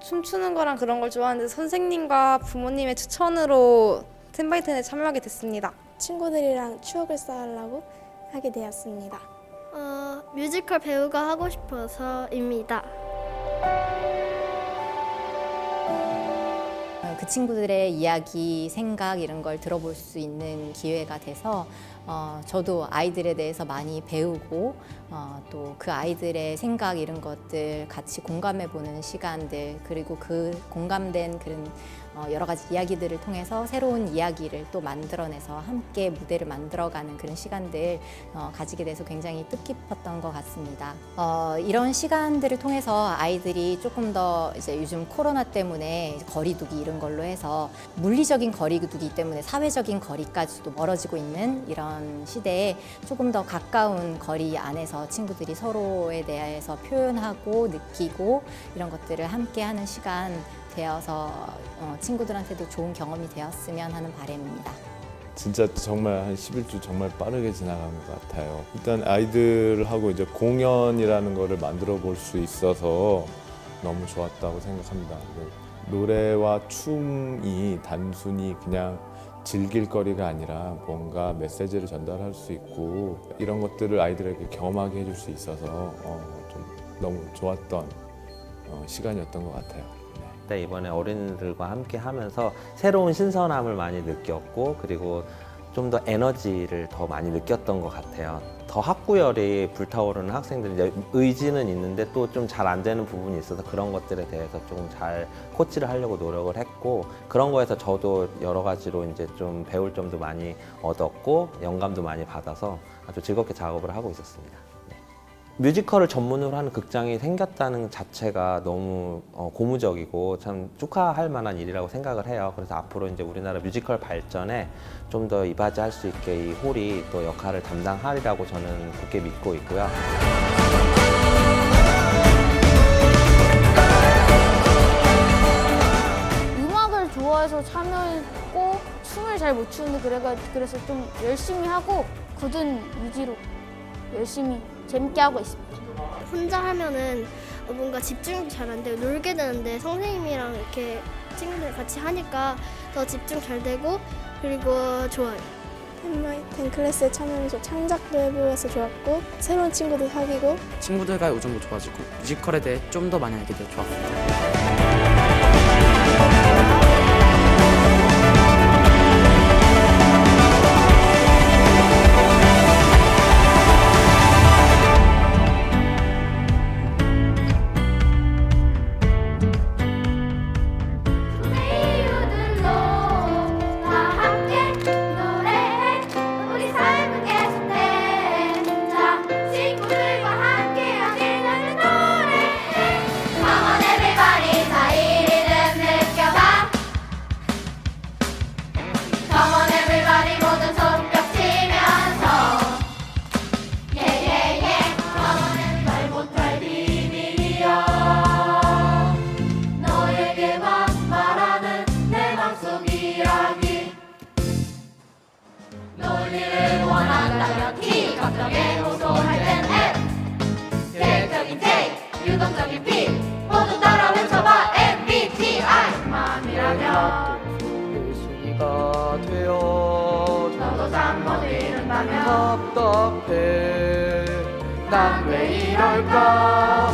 춤추는 거랑 그런 걸 좋아하는데 선생님과 부모님의 추천으로 템바이텐에 참여하게 됐습니다. 친구들이랑 추억을 쌓으려고 하게 되었습니다. 어, 뮤지컬 배우가 하고 싶어서입니다. 어, 그 친구들의 이야기, 생각 이런 걸 들어볼 수 있는 기회가 돼서 어, 저도 아이들에 대해서 많이 배우고 어, 또 그 아이들의 생각 이런 것들 같이 공감해 보는 시간들 그리고 그 공감된 그런 어, 여러 가지 이야기들을 통해서 새로운 이야기를 또 만들어내서 함께 무대를 만들어가는 그런 시간들 어, 가지게 돼서 굉장히 뜻깊었던 것 같습니다. 어, 이런 시간들을 통해서 아이들이 조금 더 이제 요즘 코로나 때문에 거리두기 이런 걸로 해서 물리적인 거리두기 때문에 사회적인 거리까지도 멀어지고 있는 이런 시대에 조금 더 가까운 거리 안에서 친구들이 서로에 대해서 표현하고 느끼고 이런 것들을 함께 하는 시간 되어서 어, 친구들한테도 좋은 경험이 되었으면 하는 바람입니다. 진짜 정말 한 11주 정말 빠르게 지나간 것 같아요. 일단 아이들하고 이제 공연이라는 거를 만들어 볼 수 있어서 너무 좋았다고 생각합니다. 네. 노래와 춤이 단순히 그냥 즐길 거리가 아니라 뭔가 메시지를 전달할 수 있고 이런 것들을 아이들에게 경험하게 해줄 수 있어서 어, 좀 너무 좋았던 어, 시간이었던 것 같아요. 네. 때 이번에 어린이들과 함께 하면서 새로운 신선함을 많이 느꼈고 그리고 좀 더 에너지를 더 많이 느꼈던 것 같아요. 더 학구열이 불타오르는 학생들 이제 의지는 있는데 또 좀 잘 안 되는 부분이 있어서 그런 것들에 대해서 좀잘 코치를 하려고 노력을 했고 그런 거에서 저도 여러 가지로 이제 좀 배울 점도 많이 얻었고 영감도 많이 받아서 아주 즐겁게 작업을 하고 있었습니다. 네. 뮤지컬을 전문으로 하는 극장이 생겼다는 자체가 너무 어, 고무적이고 참 축하할 만한 일이라고 생각을 해요. 그래서 앞으로 이제 우리나라 뮤지컬 발전에 좀 더 이바지할 수 있게 이 홀이 또 역할을 담당하리라고 저는 굳게 믿고 있고요. 음악을 좋아해서 참여했고 춤을 잘 못 추는데 그래가 그래서 좀 열심히 하고 굳은 의지로 열심히 재밌게 하고 있습니다. 혼자 하면은 뭔가 집중이 잘안 되고 놀게 되는데 선생님이랑 이렇게 친구들 같이 하니까 더 집중 잘 되고 그리고 좋아요. 템마이텐 클래스에 참여해서 창작도 해보아서 좋았고 새로운 친구도 사귀고 친구들과의 우정도 좋아지고 뮤지컬에 대해 좀 더 많이 알게 되어 좋았습니다. 되어 너도 잠못 이룬다면 답답해. 난 왜 이럴까